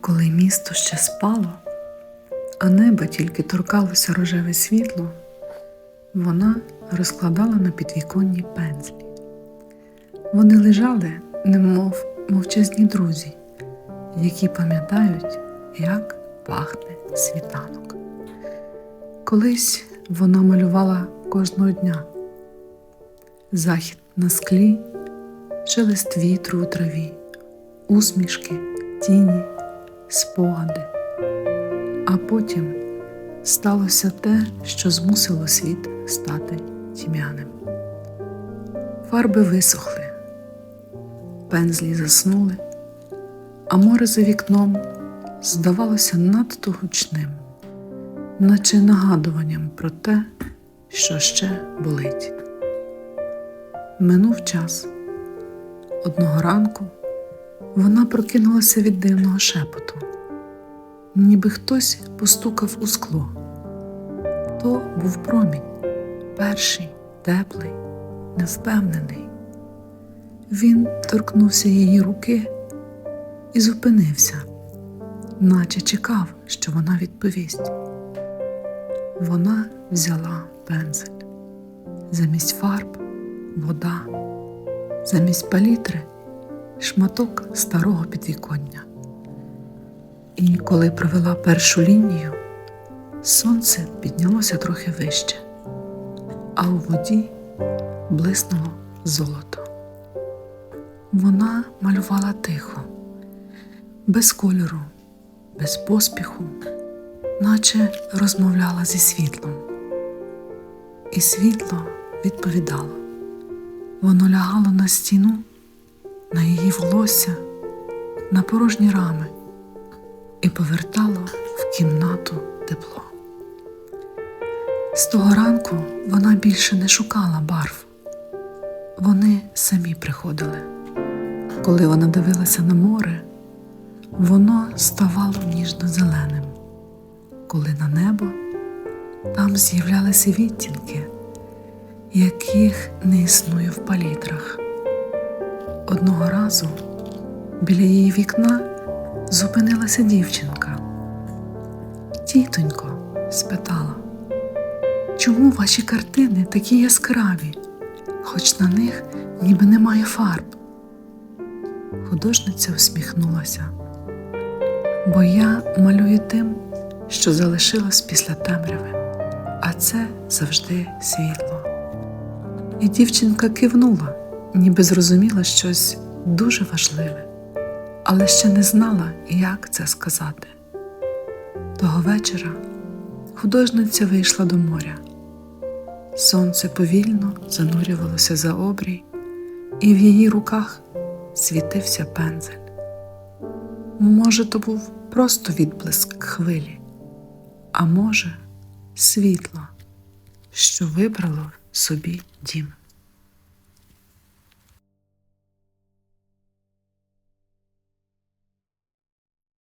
Коли місто ще спало, а небо тільки торкалося рожеве світло, вона розкладала на підвіконні пензлі. Вони лежали, немов мовчазні друзі, які пам'ятають, як пахне світанок. Колись вона малювала кожного дня захід на склі, шелест вітру у траві, усмішки, тіні, спогади. А потім сталося те, що змусило світ стати тьмяним. Фарби висохли, пензлі заснули, а море за вікном здавалося надто гучним, наче нагадуванням про те, що ще болить. Минув час. Одного ранку вона прокинулася від дивного шепоту, ніби хтось постукав у скло. То був промінь, перший, теплий, невпевнений. Він торкнувся її руки і зупинився, наче чекав, що вона відповість. Вона взяла пензель замість фарб вода, замість палітри шматок старого підвіконня. І коли провела першу лінію, сонце піднялося трохи вище, а у воді блиснуло золото. Вона малювала тихо, без кольору, без поспіху, наче розмовляла зі світлом. І світло відповідало. Воно лягало на стіну, на її волосся, на порожні рами і повертало в кімнату тепло. З того ранку вона більше не шукала барв. Вони самі приходили. Коли вона дивилася на море, воно ставало ніжно-зеленим. Коли на небо, там з'являлися відтінки яких не існує в палітрах. Одного разу біля її вікна зупинилася дівчинка. Тітонько, спитала, чому ваші картини такі яскраві, хоч на них ніби немає фарб? Художниця усміхнулася, бо я малюю тим, що залишилось після темряви, а це завжди світло. І дівчинка кивнула, ніби зрозуміла щось дуже важливе, але ще не знала, як це сказати. Того вечора художниця вийшла до моря. Сонце повільно занурювалося за обрій, і в її руках світився пензель. Може, то був просто відблиск хвилі, а може, світло, що вибрало собі дім.